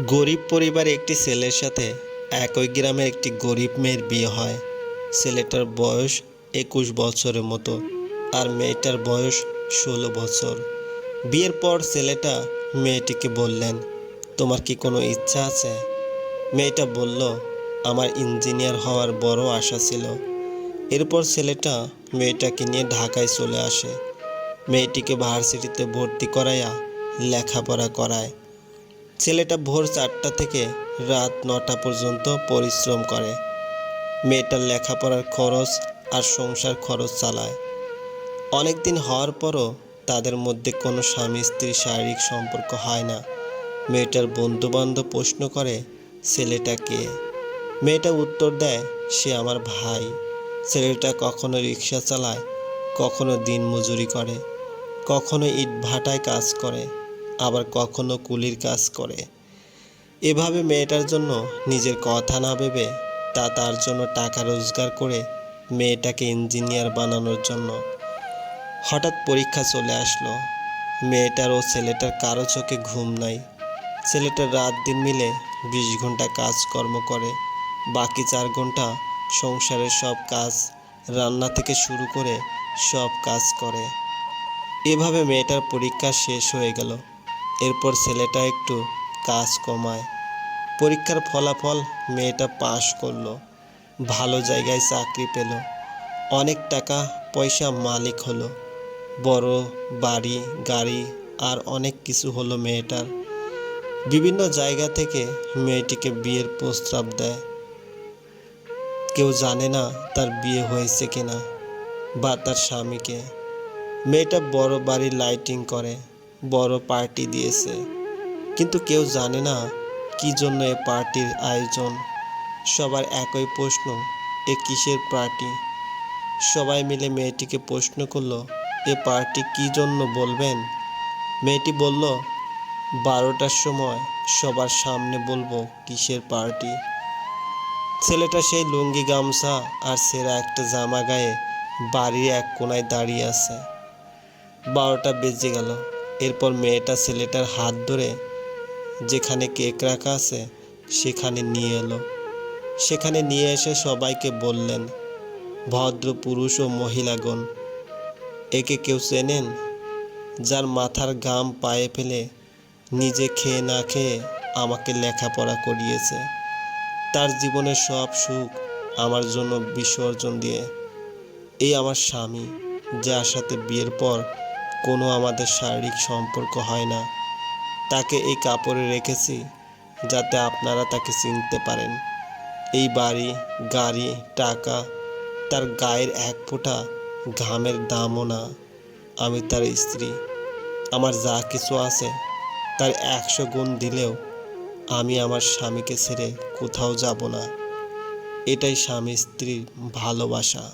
গরিব পরিবারে একটি ছেলের সাথে একই গ্রামের একটি গরিব মেয়ের বিয়ে হয়। ছেলেটার বয়স একুশ বছরের মতো আর মেয়েটার বয়স ষোলো বছর। বিয়ের পর ছেলেটা মেয়েটিকে বললেন, তোমার কি কোনো ইচ্ছা আছে? মেয়েটা বলল, আমার ইঞ্জিনিয়ার হওয়ার বড় আশা ছিল। এরপর ছেলেটা মেয়েটাকে নিয়ে ঢাকায় চলে আসে। মেয়েটিকে ভার্সিটিতে ভর্তি করাইয়া লেখাপড়া করায়। ছেলেটা ভোর চারটা থেকে রাত নটা পর্যন্ত পরিশ্রম করে। মেয়েটার লেখাপড়ার খরচ আর সংসার খরচ চালায়। অনেক দিন হওয়ার পরও তাদের মধ্যে কোনো স্বামী স্ত্রীর শারীরিক সম্পর্ক হয় না। মেয়েটার বন্ধুবান্ধব প্রশ্ন করে, ছেলেটা কে? মেয়েটা উত্তর দেয়, সে আমার ভাই। ছেলেটা কখনো রিক্সা চালায়, কখনো দিন মজুরি করে, কখনো ইট ভাটায় কাজ করে। আবার কখনো কুলির কাজ করে। এভাবে মেয়েটার জন্য নিজের কথা না ভেবে তা তার জন্য টাকা রোজগার করে মেয়েটাকে ইঞ্জিনিয়ার বানানোর জন্য। হঠাৎ পরীক্ষা চলে আসলো। মেয়েটার ও ছেলেটার কারও চোখে ঘুম নাই। ছেলেটা রাত দিন মিলে বিশ ঘণ্টা কাজকর্ম করে, বাকি চার ঘণ্টা সংসারের সব কাজ, রান্না থেকে শুরু করে সব কাজ করে। এভাবে মেয়েটার পরীক্ষা শেষ হয়ে গেল। এরপর ছেলেটা একটু কাজ কমায়। পরীক্ষার ফলাফল মেয়েটা পাশ করল। ভালো জায়গায় চাকরি পেল। অনেক টাকা, পয়সা মালিক হলো। বড় বাড়ি, গাড়ি আর অনেক কিছু হলো মেয়েটার। বিভিন্ন জায়গা থেকে মেয়েটিকে বিয়ের প্রস্তাব দেয়। কেউ জানে না তার বিয়ে হয়েছে কিনা বা তার স্বামীকে। মেয়েটা বড় বাড়ির লাইটিং করে। বড় পার্টি দিয়েছে। কিন্তু কেউ জানে না কি জন্য এ পার্টির আয়োজন। সবার একই প্রশ্ন, এ কিসের পার্টি? সবাই মিলে মেয়েটিকে প্রশ্ন করল, এ পার্টি কি জন্য বলবেন? মেয়েটি বলল, বারোটার সময় সবার সামনে বলব কিসের পার্টি। ছেলেটা সেই লুঙ্গি, গামছা আর সেরা একটা জামা গায়ে বাড়ির এক কোনায় দাঁড়িয়ে আছে। বারোটা বেজে গেল। এরপর মেয়েটা ছেলেটার হাত ধরে যেখানে কেক রাখা আছে, সেখানে নিয়ে এলো। সেখানে নিয়ে এসে সবাইকে বললেন, ভদ্র পুরুষ ও মহিলাগণ, একে কেউ চেনেন যার মাথার গাম পায়ে ফেলে নিজে খেয়ে না খেয়ে আমাকে লেখাপড়া করিয়েছে? তার জীবনের সব সুখ আমার জন্য বিসর্জন দিয়ে, এই আমার স্বামী, যার সাথে বিয়ের পর কোনো আমাদের শারীরিক সম্পর্ক হয় না। তাকে এই কাপড়ে রেখেছি যাতে আপনারা তাকে চিনতে পারেন। এই বাড়ি, গাড়ি, টাকা, তার গায়ের এক ফোঁটা ঘামের দামও না। আমি তার স্ত্রী। আমার যা কিছু আছে, তার একশো গুণ দিলেও আমি আমার স্বামীকে ছেড়ে কোথাও যাব না। এটাই স্বামী স্ত্রীর ভালোবাসা।